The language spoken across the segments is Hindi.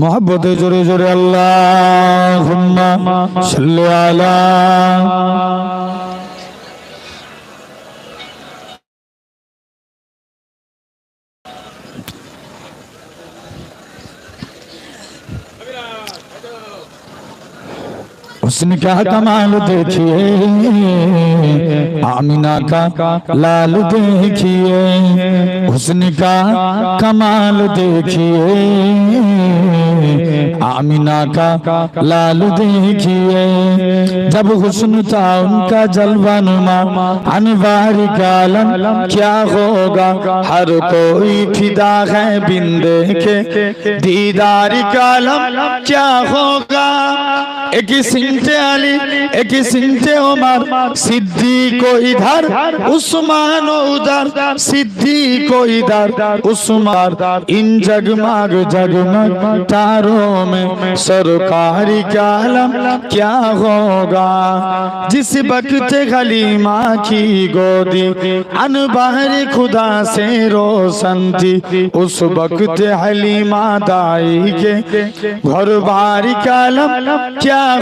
মোহাম্মতে জোরে জোরে আল্লাহ সাল্লি আলা हुस्न का कमाल देखिए? आमिना का लाल देखिए। हुस्न का कमाल देखिए। आमिना का लाल देखिए। जब हुस्न था उनका जलवा नुमा, अनवार कालम क्या होगा? हर कोई फिदा है बिंदे के दीदार कालम क्या होगा एक ही सिंटे अली एक ही सिंटे उमर सिद्दीक को इधर उस्मान उधर सिद्दीक को इधर उस्मान इन जगमग जगमग तारों में सरकारी कालम क्या होगा? जिस वक्त खलीमा की गोदी अनबार खुदा से रोशन थी। उस वक्त हलीमा दाई के घर बारी कालम क्या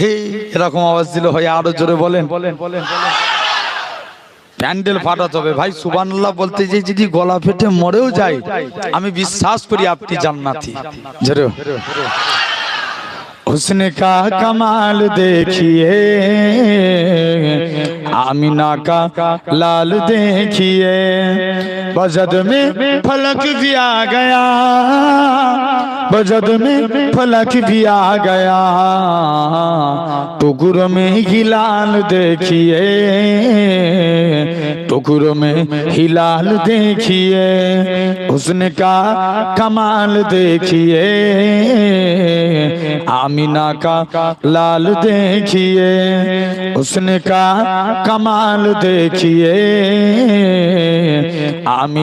হে এরকম আওয়াজ দিল হয় আরও জোরে বলেন প্যান্ডেল ফাটাতে হবে ভাই সুবানুল্লাহ বলতে যে যদি গলা ফেটে মরেও যায় আমি বিশ্বাস করি আপনি জান্নাতি জোরে हुस्न का कमाल देखिए। आमिना का लाल देखिए, बजद में फलक भी आ गया, बजद में फलक भी आ गया। टुकुर में हिलाल देखिए टुकुर में हिलाल देखिए उसने का कमाल देखिए, आमिना का लाल देखिए उसने का कमाल देखिए आमिना